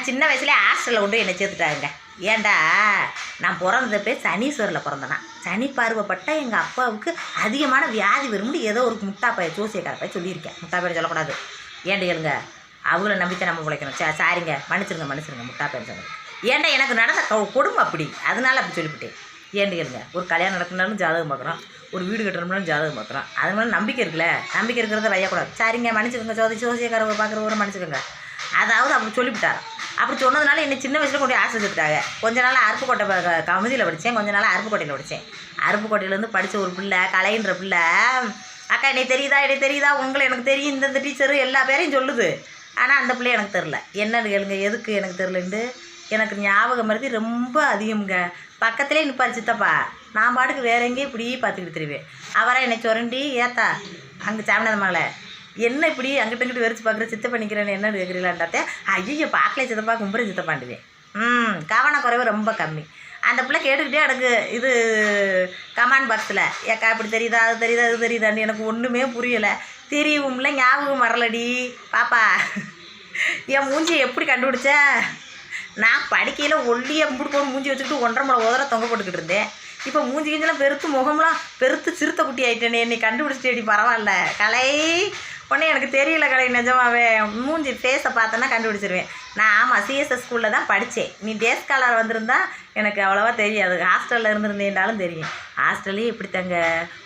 நான் சின்ன வயசுல ஹாஸ்டலில் கொண்டு என்னை சேர்த்துட்டாங்க ஏன்டா நான் பிறந்தப்பே சனீஸ்வரில் பிறந்தனா. சனி பார்வைப்பட்ட எங்கள் அப்பாவுக்கு அதிகமான வியாதி வரும்னு ஏதோ ஒரு முட்டா பைய சொல்லியிருக்கேன். முட்டா சொல்லக்கூடாது. ஏன்டா கேளுங்க? அவங்கள நம்பிக்கை நம்ம உழைக்கணும். சே சாரிங்க. மன்னிச்சிருங்க மன்னிச்சிருங்க. முட்டா சொல்லுங்கள் சொன்னது. ஏன்டா எனக்கு நடந்த கொ- கொடுமை அப்படி? அதனால அப்படி சொல்லிவிட்டேன். ஏன்னு கேளுங்க? ஒரு கல்யாணம் நடக்கணும்னாலும் ஜாதகம் பார்க்குறோம் ஒரு வீடு கட்டணும்னாலும் ஜாதகம் பார்க்குறோம் அது நம்பிக்கை இருக்குல்ல? நம்பிக்கை இருக்கிறத வையக்கூடாது. சரிங்க மன்னிச்சுக்கோங்க ஜோதி பார்க்குற பார்க்குறவரை மன்னிச்சுக்கோங்க அதாவது அப்படி சொல்லிவிட்டார் அப்படி சொன்னதுனால என்னை சின்ன வயசில் கொண்டு ஆசை ஆசைச்சுட்டாங்க கொஞ்ச நாள் அருப்புக்கோட்டை கமிதியில் படித்தேன் கொஞ்ச நாள் அருப்புக்கோட்டையில் படித்தேன் அருப்புக்கோட்டையிலேருந்து படித்த ஒரு பிள்ளை கலைன்ற பிள்ளை. அக்கா என்னை தெரியுதா? என்னை தெரியுதா? உங்களை எனக்கு தெரியும். இந்த இந்த டீச்சரு எல்லா பேரையும் சொல்லுது. ஆனால் அந்த பிள்ளை எனக்கு தெரில என்னன்னு கேளுங்க. எதுக்கு எனக்கு தெரிலன்ட்டு எனக்கு ஞாபகம் மருதி ரொம்ப அதிகம்ங்க. பக்கத்துலேயே நிற்பார் சித்தப்பா. நான் பாட்டுக்கு வேற எங்கேயும் இப்படி பார்த்துக்கிட்டு தெரிவேன். அவரை என்னை சுரண்டி ஏத்தா அங்கே சாமிநாத மலை என்ன இப்படி அங்கிட்ட இங்கிட்டு வெறிச்சு பார்க்குற சித்த பண்ணிக்கிறேன்னு என்ன கேட்குறீங்களான்டாத்தே ஐயோ பார்க்கல சித்தப்பா கும்புற சித்தப்பாண்டுவேன் ம் கவனக்குறைவு ரொம்ப கம்மி. அந்த பிள்ளை கேட்டுக்கிட்டே எனக்கு இது கமாண்ட் பாக்ஸில் ஏக்கா இப்படி தெரியுதா அது தெரியுதா அது தெரியுதான்னு எனக்கு ஒன்றுமே புரியலை. தெரியும்ல ஞாபகம் வரலடி பாப்பா. என் மூஞ்சியை எப்படி கண்டுபிடிச்ச? நான் படிக்கையில் ஒல்லியை முடி மூஞ்சி வச்சுக்கிட்டு ஒன்றரை மலை உதர தொங்க போட்டுக்கிட்டு இருந்தேன். இப்போ மூஞ்சி கிஞ்செல்லாம் பெருத்து முகம்லாம் பெருத்து சிறுத்தை குட்டி ஆயிட்டேனே என்னை கண்டுபிடிச்சிட்டேடி பரவாயில்ல. கலை உடனே எனக்கு தெரியல கலை நிஜமாவே. மூஞ்சி ஃபேஸை பார்த்தோன்னா கண்டுபிடிச்சிருவேன். நான் ஆமாம் சிஎஸ்எஸ் ஸ்கூலில் தான் படித்தேன் நீ டேஸ் காலர் வந்திருந்தா எனக்கு அவ்வளோவா தெரியாது. ஹாஸ்டலில் இருந்திருந்தேன்டாலும் தெரியும். ஹாஸ்டல்லே இப்படி தங்க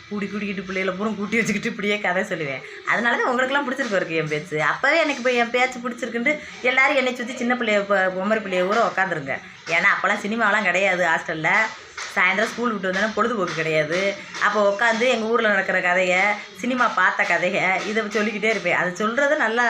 கூடி கூடிக்கிட்டு பிள்ளைகளை பூரம் கூட்டி வச்சுக்கிட்டு இப்படியே கதை சொல்லுவேன். அதனால தான் உங்களுக்குலாம் பிடிச்சிருக்கு இருக்கு என் பேச்சு. அப்போவே எனக்கு இப்போ என் பேச்சு பிடிச்சிருக்குன்ட்டு எல்லாரும் என்னை சுற்றி சின்ன பிள்ளைய இப்போ பொம்மரி பிள்ளைய கூட உட்காந்துருங்க ஏன்னா அப்போல்லாம் சினிமாவெலாம் கிடையாது ஹாஸ்டலில் சாயந்தரம் ஸ்கூல் விட்டு வந்தோன்னா பொழுதுபோக்கு கிடையாது. அப்போ உட்காந்து எங்கள் ஊரில் நடக்கிற கதையை சினிமா பார்த்த கதையை இதை சொல்லிக்கிட்டே இருப்பேன். அதை சொல்கிறது நல்லா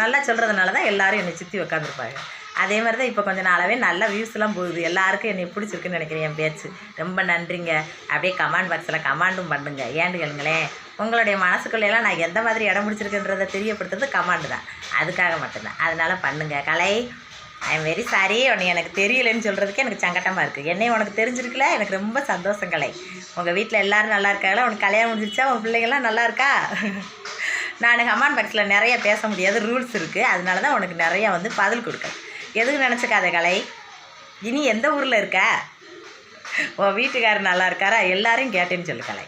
நல்லா சொல்கிறதுனால தான் எல்லோரும் என்னை சுற்றி உட்காந்துருப்பாங்க அதே மாதிரி தான் இப்போ கொஞ்ச நாளாகவே நல்ல வியூஸ்லாம் போகுது. எல்லாருக்கும் என்னை பிடிச்சிருக்குன்னு நினைக்கிறேன் என் பேச்சு. ரொம்ப நன்றிங்க. அப்படியே கமாண்ட் பாக்ஸில் கமாண்டும் பண்ணுங்க. ஏன்னு கேளுங்களேன். உங்களுடைய மனசுக்குள்ளேலாம் நான் எந்த மாதிரி இடம் பிடிச்சிருக்குன்றதை தெரியப்படுத்துறது கமாண்டு தான். அதுக்காக மட்டும்தான். அதனால் பண்ணுங்கள் கலை ஐ எம் வெரி சாரி உன்னை எனக்கு தெரியலன்னு சொல்கிறதுக்கு எனக்கு சங்கட்டமாக இருக்குது என்னை உனக்கு தெரிஞ்சிருக்குல்ல எனக்கு ரொம்ப சந்தோஷம் கலை. உங்கள் வீட்டில் எல்லாரும் நல்லா இருக்காங்களா? உனக்கு கல்யாணம் முடிஞ்சிருச்சா? உன் பிள்ளைங்கள்லாம் நல்லா இருக்கா? நான் ஹமான் பக்கத்தில் நிறைய பேச முடியாது ரூல்ஸ் இருக்குது அதனால தான் உனக்கு நிறையா வந்து பதில் கொடுக்குறேன். எதுக்கு நினச்சிக்காத கலை? இனி எந்த ஊரில் இருக்க? உன் வீட்டுக்காரர் நல்லா இருக்காரா? எல்லாரையும் கேட்டேன்னு சொல்லு கலை.